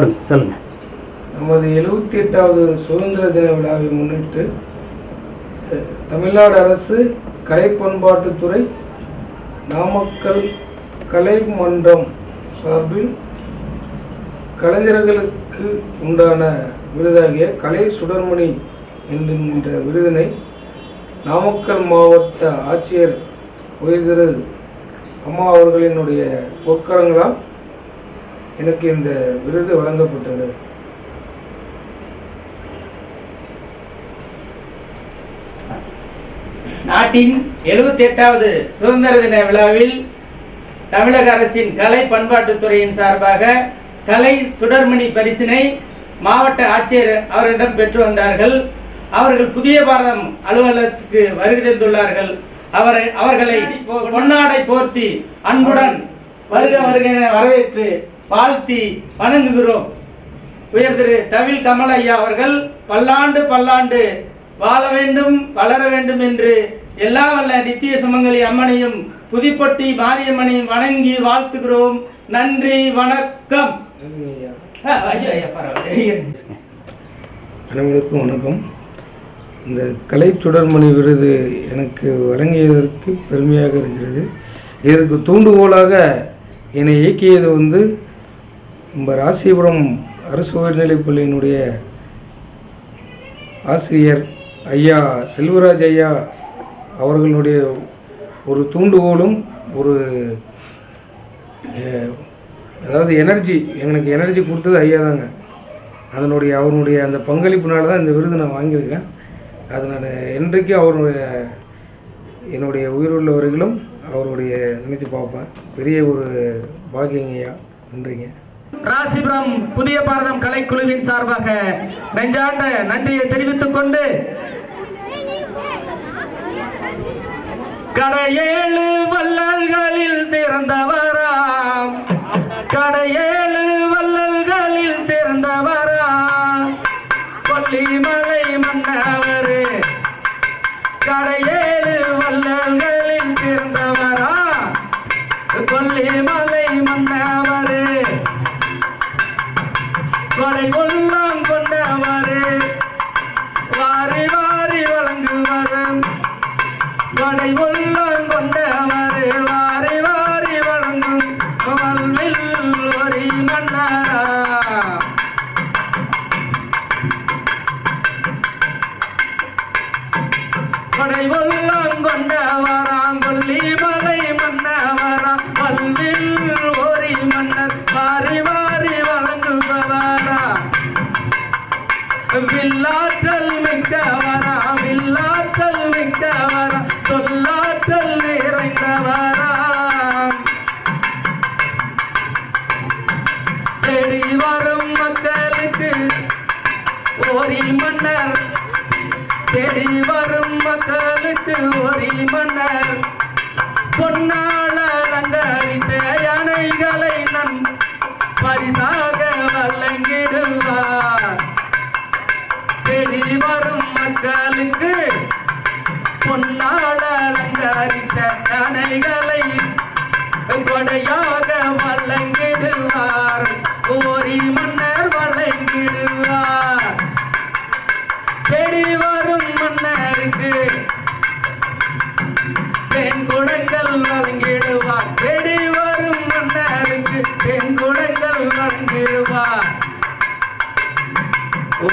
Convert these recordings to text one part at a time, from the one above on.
போடுங்க சொல்லுங்கள் நமது எழுபத்தி எட்டாவது சுதந்திர தின விழாவை முன்னிட்டு தமிழ்நாடு அரசு கலை பண்பாட்டுத்துறை நாமக்கல் கலை மன்றம் சார்பில் கலைஞர்களுக்கு உண்டான விருதாகிய கலை சுடர்மணி என்கின்ற விருதினை நாமக்கல் மாவட்ட ஆட்சியர் உயர் திரு அம்மா அவர்களினுடைய பொற்கரங்களால் எனக்கு இந்த விருது வழங்கப்பட்டது. நாட்டின் எழுபத்தி எட்டாவது சுதந்திர தின விழாவில் தமிழக அரசின் கலை பண்பாட்டுத்துறையின் சார்பாக கலை சுடர்மணி பரிசினை மாவட்ட ஆட்சியர் அவரிடம் பெற்று வந்தார்கள். அவர்கள் புதிய பாரதம் அலுவலகத்துக்கு வருகை தந்துள்ளார்கள். அவரை அவர்களை பொன்னாடை போர்த்தி அன்புடன் வருக வருக என வரவேற்று வாழ்த்தி வணங்குகிறோம். உயர் திரு தவில் கமல் ஐயா அவர்கள் பல்லாண்டு பல்லாண்டு வாழ வேண்டும் வளர வேண்டும் என்று எல்லா வல்ல நித்திய சுமங்கலி அம்மனையும் புதுப்பட்டி மாரியம்மனையும் வணங்கி வாழ்த்துகிறோம். நன்றி வணக்கம். ஐயா. ஆ, ஐயா ஐயா அனைவருக்கும் வணக்கம். இந்த கலை சுடர்மணி விருது எனக்கு வழங்கியதற்கு பெருமையாக இருக்கிறது. இதற்கு தூண்டுகோலாக என்னை இயக்கியது வந்து நம்ம ராசிபுரம் அரசு உயர்நிலைப் பள்ளியினுடைய ஆசிரியர் ஐயா செல்வராஜ் ஐயா அவர்களுடைய ஒரு தூண்டுகோலும் ஒரு அதாவது எனர்ஜி எனக்கு எனர்ஜி கொடுத்தது ஐயா தாங்க. அதனுடைய அவருடைய அந்த பங்களிப்புனால தான் இந்த விருது நான் வாங்கியிருக்கேன். அது நான் என்றைக்கும் அவருடைய என்னுடைய உயிருள்ள வரையிலும் அவருடைய நினச்சி பார்ப்பேன். பெரிய ஒரு பாக்கியங்கய்யா நன்றிங்க. ராசிபுரம் புதிய பாரதம் கலைக்குழுவின் சார்பாக நெஞ்சாண்ட நன்றியை தெரிவித்துக் கொண்டு கடையேழு வள்ளல்களில் சிறந்தவராம். கடையேழு படை உள்ளம் கொண்டவராம் கொல்லி மலை மன்னவரா வல்வில் ஓரி மன்னர் மாறி மாறி வழங்குபவரா. வில்லாற்றல் மிக்கவரா கொடையாக வழங்கிடுவார். ஓரி மன்னர் வழங்கிடுவார். தேடி வரும் மன்னருக்கு தென் குடங்கள் வழங்கிடுவார். தேடி வரும் மன்னருக்கு தென் குடங்கள் வழங்கிடுவார்.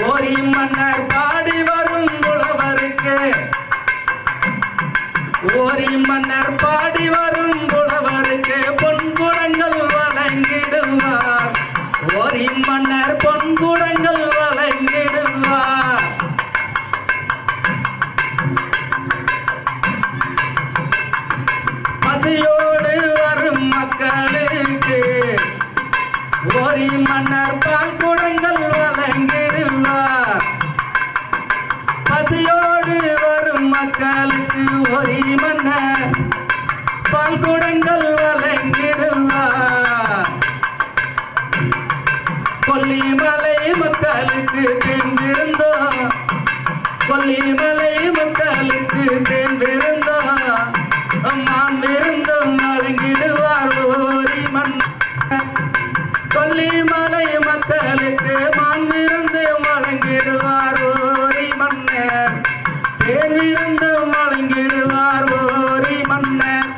ஓரி மன்னர் பாடி வரும் புலவருக்கு ஓரி மன்னர் பாடி வரும் புலவருக்கு பொன்குடங்கள் வழங்கிடுவார். ஓரி மன்னர் பொன்குடங்கள் வழங்கிடுவார். பசியோடு வரும் மக்களுக்கு ஓரி மன்னர் பால் மகளுக்கு மண்ணிருந்து மலங்கிடுவார் ஓரி மன்னர். தேனிருந்து மலங்கிடுவார் ஓரி மன்னர்.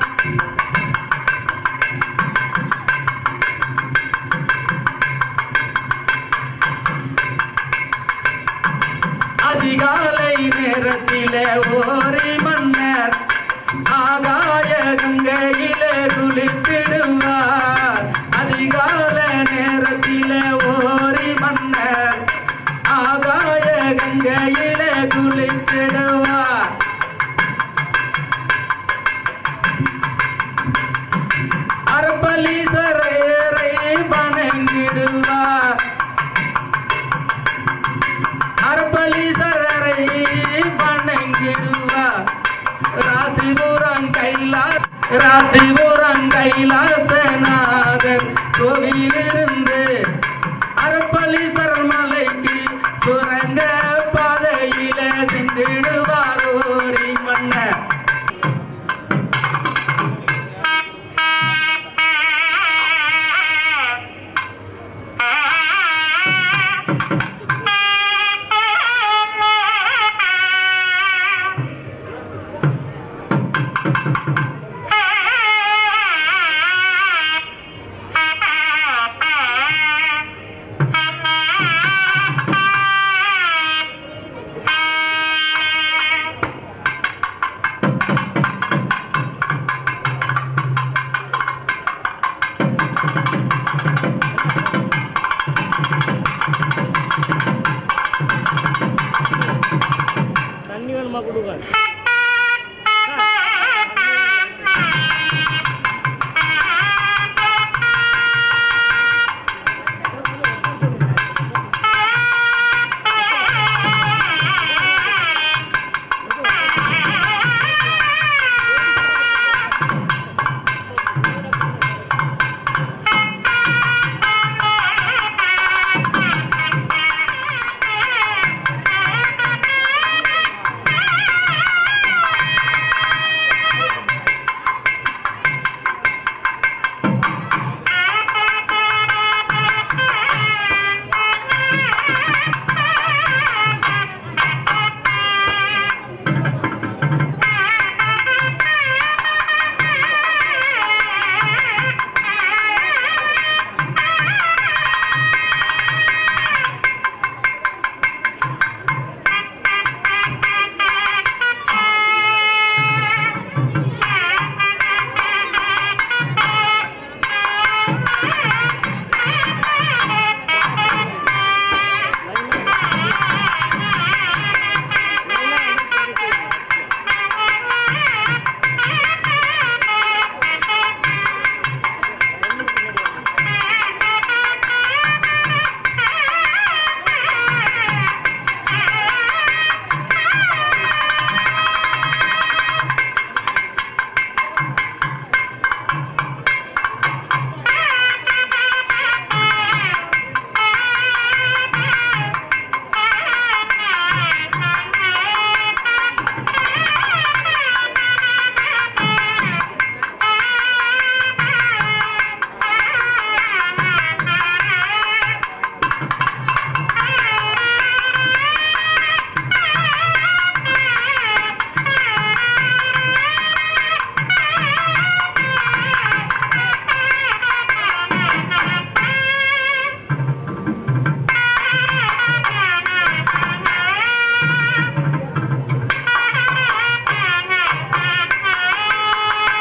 அதிகாலை நேரத்திலே ஓரி கங்கையிலே குளிச்சிடுவா அர்பலீஸ்வரரை வணங்கிடுவா? அர்பலீஸ்வரரை வணங்கிடுவா? ராசிபுரம் கைலா ராசிபுரம் கைலாசநாதர் கோவிலிருந்து அர்பலீஸ்வரர்